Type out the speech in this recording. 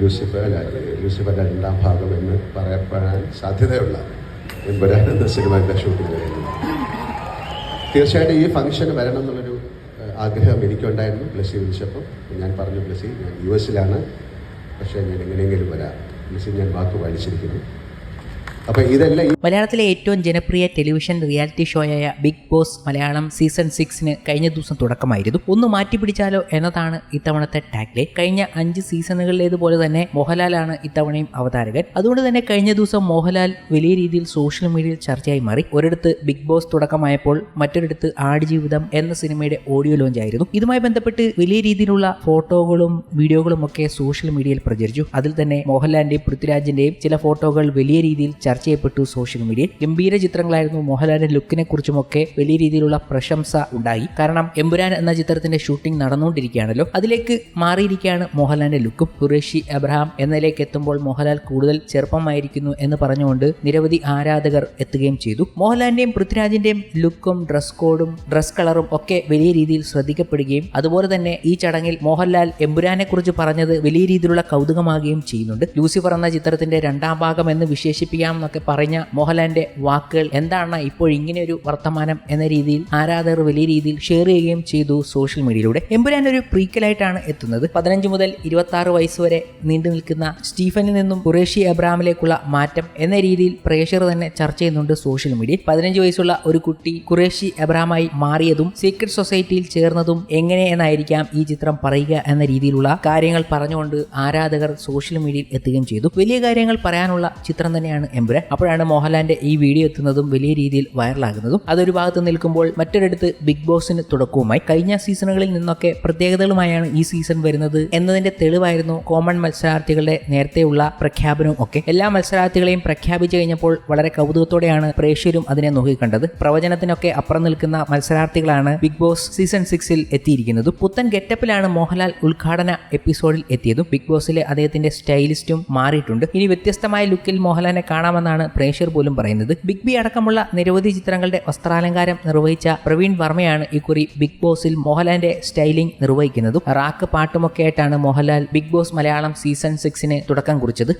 Lucifer ലൂസിഫറിന്റെ രണ്ടാം ഭാഗം എന്ന് പറയപ്പെടാൻ സാധ്യതയുള്ള എമ്പുരാൻ എന്ന സിനിമയുടെ ഷൂട്ടിംഗ് വരുന്നത് തീർച്ചയായിട്ടും ഈ ഫംഗ്ഷന് വരണം എന്നുള്ളൊരു ആഗ്രഹം എനിക്കുണ്ടായിരുന്നു ബ്ലസ്സി വിളിച്ചപ്പോൾ ഞാൻ പറഞ്ഞു ബ്ലസ്സി ഞാൻ യു എസിലാണ്. പക്ഷേ ഞാൻ എങ്ങനെയെങ്കിലും വരാം. ബ്ലസ്സി ഞാൻ വാക്ക് പാലിച്ചിരിക്കുന്നു അപ്പോൾ മലയാളത്തിലെ ഏറ്റവും ജനപ്രിയ ടെലിവിഷൻ റിയാലിറ്റി ഷോയായ ബിഗ് ബോസ് മലയാളം സീസൺ സിക്സിന് കഴിഞ്ഞ ദിവസം തുടക്കമായിരുന്നു. ഒന്ന് മാറ്റിപ്പിടിച്ചാലോ എന്നതാണ് ഇത്തവണത്തെ ടാഗ്ലെ കഴിഞ്ഞ അഞ്ച് സീസണുകളിലേതുപോലെ തന്നെ മോഹൻലാലാണ് ഇത്തവണയും അവതാരകൻ. അതുകൊണ്ട് തന്നെ കഴിഞ്ഞ ദിവസം മോഹൻലാൽ വലിയ രീതിയിൽ സോഷ്യൽ മീഡിയയിൽ ചർച്ചയായി മാറി. ഒരിടത്ത് ബിഗ് ബോസ് തുടക്കമായപ്പോൾ മറ്റൊരിടത്ത് ആടുജീവിതം എന്ന സിനിമയുടെ ഓഡിയോ ലോഞ്ച് ആയിരുന്നു. ഇതുമായി ബന്ധപ്പെട്ട് വലിയ രീതിയിലുള്ള ഫോട്ടോകളും വീഡിയോകളും ഒക്കെ സോഷ്യൽ മീഡിയയിൽ പ്രചരിച്ചു. അതിൽ തന്നെ മോഹൻലാലിന്റെയും പൃഥ്വിരാജിന്റെയും ചില ഫോട്ടോകൾ വലിയ രീതിയിൽ ചെയ്യപ്പെട്ടു സോഷ്യൽ മീഡിയയിൽ. ഗംഭീര ചിത്രങ്ങളായിരുന്നു മോഹൻലാലിന്റെ ലുക്കിനെ കുറിച്ചുമൊക്കെ വലിയ രീതിയിലുള്ള പ്രശംസ ഉണ്ടായി. കാരണം എമ്പുരാൻ എന്ന ചിത്രത്തിന്റെ ഷൂട്ടിംഗ് നടന്നുകൊണ്ടിരിക്കുകയാണല്ലോ. അതിലേക്ക് മാറിയിരിക്കുകയാണ് മോഹൻലാലിന്റെ ലുക്കും. ഖുറേഷി അബ്രഹാം എന്നതിലേക്ക് എത്തുമ്പോൾ മോഹൻലാൽ കൂടുതൽ ചെറുപ്പമായിരിക്കുന്നു എന്ന് പറഞ്ഞുകൊണ്ട് നിരവധി ആരാധകർ എത്തുകയും ചെയ്തു. മോഹൻലാലിന്റെയും പൃഥ്വിരാജിന്റെയും ലുക്കും ഡ്രസ് കോഡും ഡ്രസ് കളറും ഒക്കെ വലിയ രീതിയിൽ ശ്രദ്ധിക്കപ്പെടുകയും അതുപോലെ തന്നെ ഈ ചടങ്ങിൽ മോഹൻലാൽ എമ്പുരാനെ കുറിച്ച് പറഞ്ഞത് വലിയ രീതിയിലുള്ള കൗതുകമാകുകയും ചെയ്യുന്നുണ്ട്. ലൂസിഫർ എന്ന ചിത്രത്തിന്റെ രണ്ടാം ഭാഗം എന്ന് വിശേഷിപ്പിക്കാം എന്നൊക്കെ പറഞ്ഞ മോഹൻലാലിന്റെ വാക്കുകൾ എന്താണ് ഇപ്പോൾ ഇങ്ങനെ ഒരു വർത്തമാനം എന്ന രീതിയിൽ ആരാധകർ വലിയ രീതിയിൽ ഷെയർ ചെയ്യുകയും ചെയ്തു സോഷ്യൽ മീഡിയയിലൂടെ എമ്പുരാൻ ഒരു പ്രീക്കലായിട്ടാണ് എത്തുന്നത്. പതിനഞ്ച് മുതൽ ഇരുപത്തി ആറ് വയസ്സ് വരെ നീണ്ടു നിൽക്കുന്ന സ്റ്റീഫനിൽ നിന്നും കുറേഷി അബ്രാമിലേക്കുള്ള മാറ്റം എന്ന രീതിയിൽ പ്രേക്ഷകർ തന്നെ ചർച്ച ചെയ്യുന്നുണ്ട് സോഷ്യൽ മീഡിയയിൽ പതിനഞ്ച് വയസ്സുള്ള ഒരു കുട്ടി കുറേഷി അബ്രാമായി മാറിയതും സീക്രട്ട് സൊസൈറ്റിയിൽ ചേർന്നതും എങ്ങനെ എന്നായിരിക്കാം ഈ ചിത്രം പറയുക എന്ന രീതിയിലുള്ള കാര്യങ്ങൾ പറഞ്ഞുകൊണ്ട് ആരാധകർ സോഷ്യൽ മീഡിയയിൽ എത്തുകയും ചെയ്തു. വലിയ കാര്യങ്ങൾ പറയാനുള്ള ചിത്രം തന്നെയാണ് എമ്പുരാൻ. അപ്പോഴാണ് മോഹൻലാലിന്റെ ഈ വീഡിയോ എത്തുന്നതും വലിയ രീതിയിൽ വൈറലാകുന്നതും. അതൊരു ഭാഗത്ത് നിൽക്കുമ്പോൾ മറ്റൊരിടത്ത് ബിഗ് ബോസിന് തുടക്കവുമായി കഴിഞ്ഞ സീസണുകളിൽ നിന്നൊക്കെ പ്രത്യേകതകളുമായാണ് ഈ സീസൺ വരുന്നത് എന്നതിന്റെ തെളിവായിരുന്നു കോമൺ മത്സരാർത്ഥികളുടെ നേരത്തെയുള്ള പ്രഖ്യാപനവും ഒക്കെ. എല്ലാ മത്സരാർത്ഥികളെയും പ്രഖ്യാപിച്ചു കഴിഞ്ഞപ്പോൾ വളരെ കൗതുകത്തോടെയാണ് പ്രേക്ഷകരും അതിനെ നോക്കിക്കണ്ടത്. പ്രവചനത്തിനൊക്കെ അപ്പുറം നിൽക്കുന്ന മത്സരാർത്ഥികളാണ് ബിഗ് ബോസ് സീസൺ സിക്സിൽ എത്തിയിരിക്കുന്നത്. പുത്തൻ ഗെറ്റപ്പിലാണ് മോഹൻലാൽ ഉദ്ഘാടന എപ്പിസോഡിൽ എത്തിയതും. ബിഗ് ബോസിലെ അദ്ദേഹത്തിന്റെ സ്റ്റൈലിസ്റ്റും മാറിയിട്ടുണ്ട്. ഇനി വ്യത്യസ്തമായ ലുക്കിൽ മോഹൻലാലിനെ കാണാമെന്നാണ് പ്രേക്ഷകർ പോലും പറയുന്നത്. ബിഗ് ബി അടക്കമുള്ള നിരവധി ചിത്രങ്ങളുടെ വസ്ത്രാലങ്കാരം നിർവഹിച്ച പ്രവീൺ വർമ്മയാണ് ഇക്കുറി ബിഗ് ബോസിൽ മോഹൻലാലിന്റെ സ്റ്റൈലിംഗ് നിർവഹിക്കുന്നതും. റാക്ക് പാട്ടുമൊക്കെ ആയിട്ടാണ് Mohanlal Bigg Boss Malayalam season സിക്സിന് തുടക്കം കുറിച്ചത്.